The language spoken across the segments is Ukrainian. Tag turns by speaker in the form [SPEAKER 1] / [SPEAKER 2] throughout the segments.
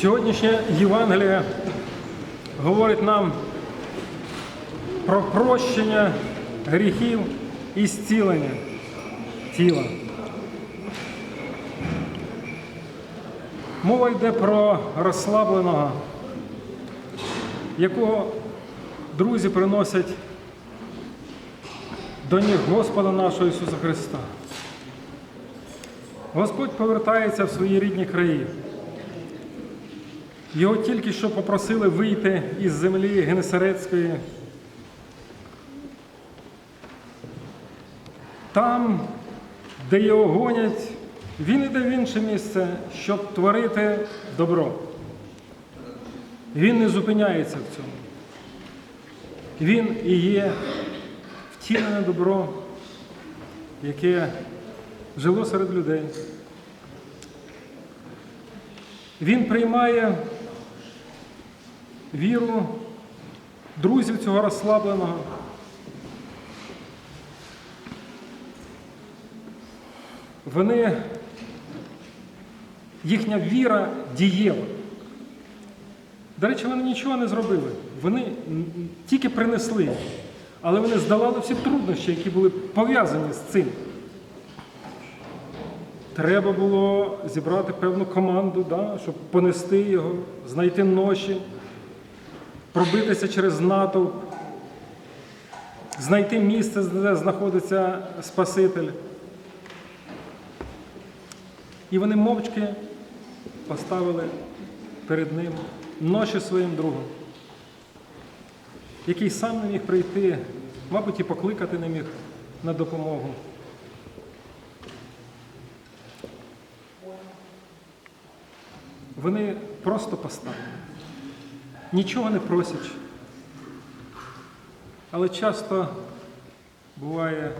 [SPEAKER 1] Сьогоднішнє Євангеліє говорить нам про прощення гріхів і зцілення тіла. Мова йде про розслабленого, якого друзі приносять до ніг Господа нашого Ісуса Христа. Господь повертається в свої рідні краї. Його тільки що попросили вийти із землі Генесарецької. Там, де його гонять, він іде в інше місце, щоб творити добро. Він не зупиняється в цьому. Він і є втілене добро, яке жило серед людей. Він приймає віру друзів цього розслабленого. Вони, їхня віра дієва. До речі, вони нічого не зробили. Вони тільки принесли, але вони здолали всі труднощі, які були пов'язані з цим. Треба було зібрати певну команду, да, щоб понести його, знайти ноші, пробитися через натовп, знайти місце, де знаходиться Спаситель. І вони мовчки поставили перед ним ноші своїм другом, який сам не міг прийти, мабуть, і покликати не міг на допомогу. Вони просто поставили, нічого не просячи. Але часто буває,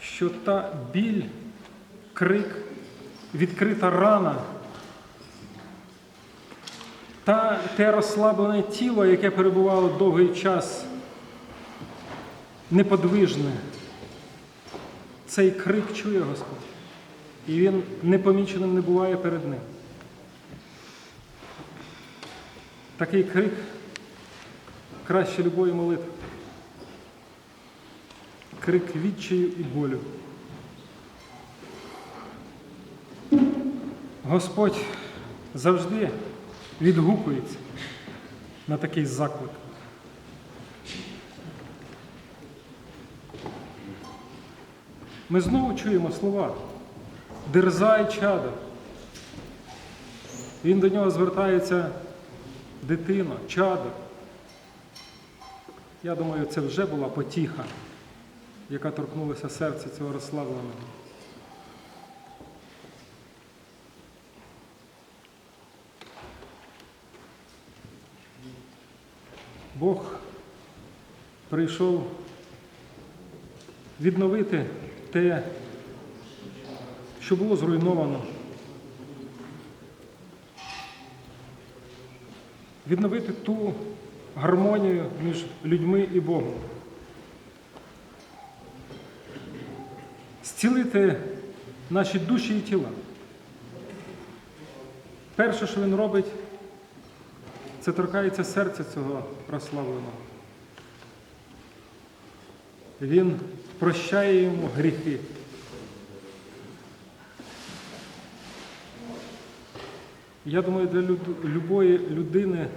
[SPEAKER 1] що та біль, крик, відкрита рана, та те розслаблене тіло, яке перебувало довгий час неподвижне, цей крик чує Господь. І він непоміченим не буває перед ним. Такий крик краще любої молитви. Крик відчаю і болю. Господь завжди відгукується на такий заклик. Ми знову чуємо слова. Дерзай чадо. Він до нього звертається дитино, чадо. Я думаю, це вже була потіха, яка торкнулася серця цього розслабленого. Бог прийшов відновити те, що було зруйновано. Відновити ту гармонію між людьми і Богом. Зцілити наші душі і тіла. Перше, що він робить, це торкається серця цього прославленого. Він прощає йому гріхи. Я думаю, для любої людини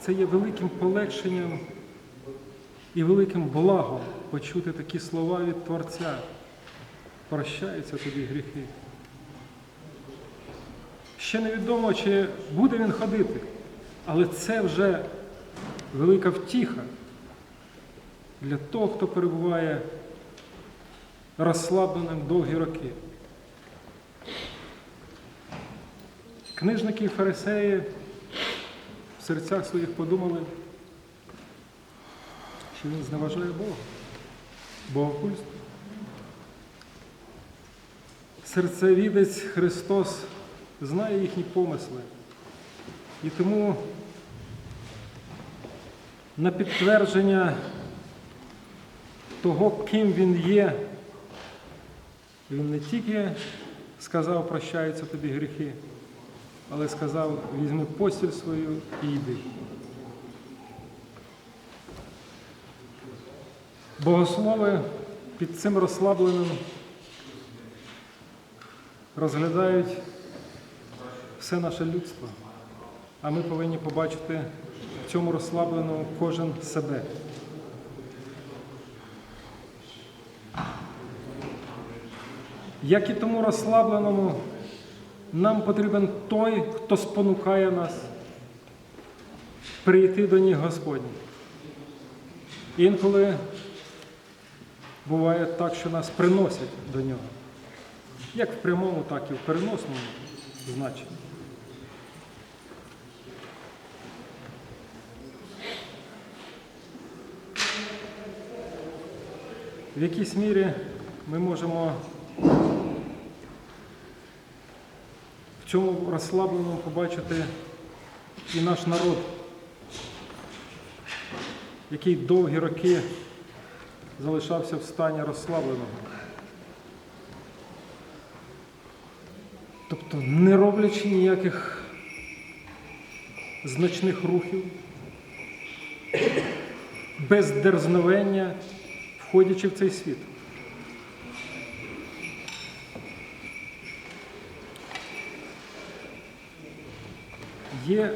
[SPEAKER 1] це є великим полегшенням і великим благом почути такі слова від Творця. Прощаються тобі гріхи. Ще невідомо, чи буде він ходити, але це вже велика втіха для того, хто перебуває розслабленим довгі роки. Книжники і фарисеї в серцях своїх подумали, що він зневажає Бога, богохульство. Серцевідець Христос знає їхні помисли. І тому на підтвердження того, ким Він є, Він не тільки сказав, прощаються тобі гріхи, але сказав, візьми постіль свою і йди. Богослови під цим розслабленим розглядають все наше людство, а ми повинні побачити в цьому розслабленому кожен себе. Як і тому розслабленому, нам потрібен той, хто спонукає нас прийти до ніг Господні. Інколи буває так, що нас приносять до нього. Як в прямому, так і в переносному значенні. В якійсь мірі ми можемо цьому розслабленому побачити і наш народ, який довгі роки залишався в стані розслабленого. Тобто не роблячи ніяких значних рухів, без дерзновення, входячи в цей світ. Є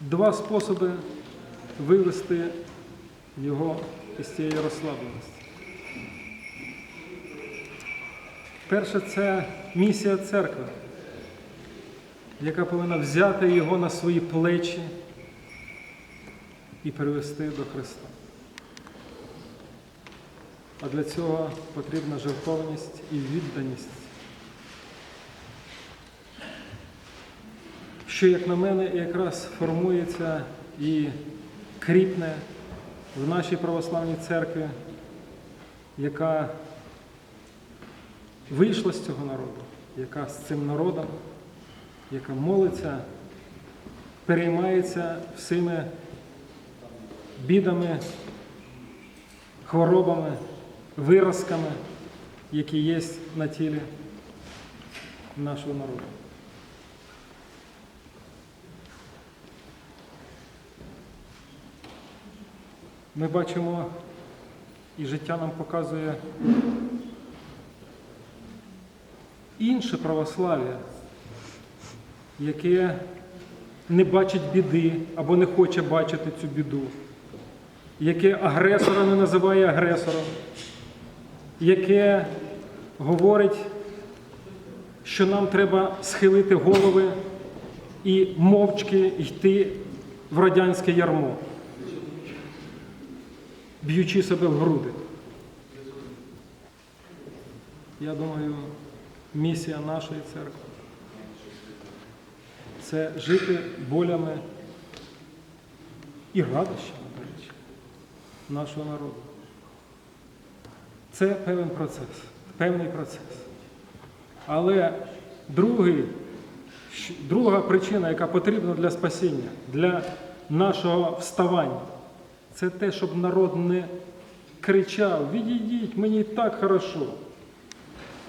[SPEAKER 1] два способи вивести його із цієї розслабленості. Перше це місія церкви, яка повинна взяти його на свої плечі і привести до Христа. А для цього потрібна жертовність і відданість. Що, як на мене, якраз формується і кріпне в нашій православній церкві, яка вийшла з цього народу, яка з цим народом, яка молиться, переймається всіми бідами, хворобами, виразками, які є на тілі нашого народу. Ми бачимо, і життя нам показує інше православ'я, яке не бачить біди або не хоче бачити цю біду, яке агресора не називає агресором, яке говорить, що нам треба схилити голови і мовчки йти в радянське ярмо, б'ючи себе в груди. Я думаю, місія нашої церкви це жити болями і радощами, до речі, нашого народу. Це певний процес, певний процес. Але другий, друга причина, яка потрібна для спасіння, для нашого вставання, це те, щоб народ не кричав, відійдіть, мені і так хорошо.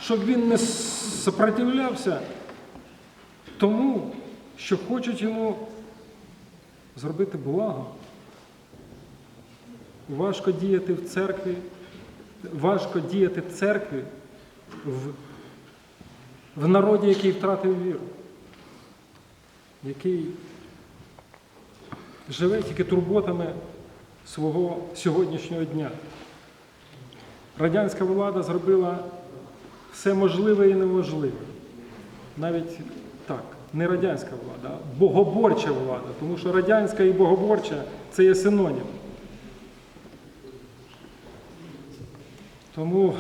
[SPEAKER 1] Щоб він не сопротивлявся тому, що хочуть йому зробити благо. Важко діяти в церкві, важко діяти в церкві в, в народі, який втратив віру, який живе тільки турботами свого сьогоднішнього дня. Радянська влада зробила все можливе і неможливе. Навіть так, не радянська влада, а богоборча влада, тому що радянська і богоборча це є синонім. Тому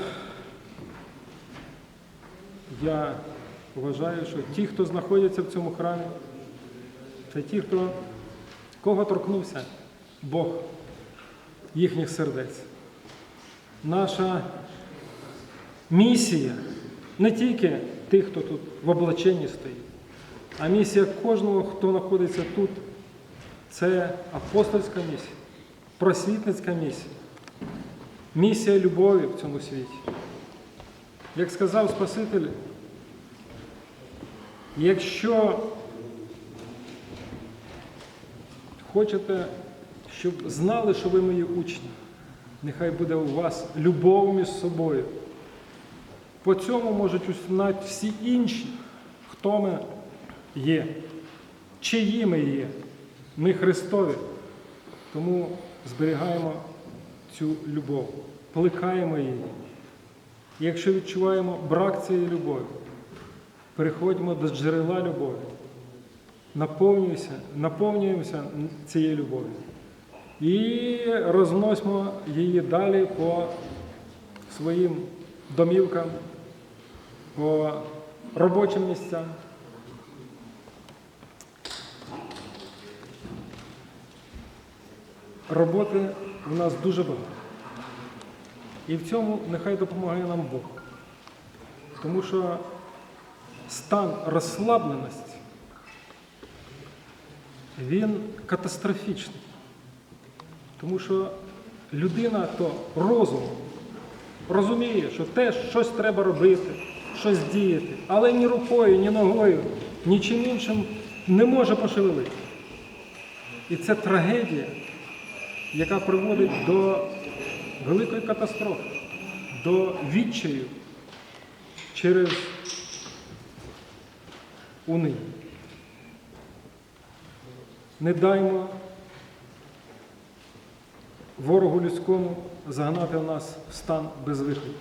[SPEAKER 1] я вважаю, що ті, хто знаходяться в цьому храмі, це ті, хто кого торкнувся Бог їхніх сердець. Наша місія не тільки тих, хто тут в облаченні стоїть, а місія кожного, хто знаходиться тут, це апостольська місія, просвітницька місія, місія любові в цьому світі. Як сказав Спаситель, якщо хочете, щоб знали, що ви мої учні, нехай буде у вас любов між собою. По цьому можуть узнати всі інші, хто ми є, чиї ми є. Ми Христові. Тому зберігаємо цю любов, плекаємо її. Якщо відчуваємо брак цієї любові, переходимо до джерела любові, наповнюємося, наповнюємося цією любов'ю і розносимо її далі по своїм домівкам, по робочим місцям. Роботи в нас дуже багато. І в цьому нехай допомагає нам Бог. Тому що стан розслабленості, він катастрофічний. Тому що людина то розум розуміє, що теж щось треба робити, щось діяти, але ні рукою, ні ногою, нічим іншим не може пошевелити. І це трагедія, яка приводить до великої катастрофи, до відчаю через униння. Не даймо ворогу людському загнати нас в стан безвиходу.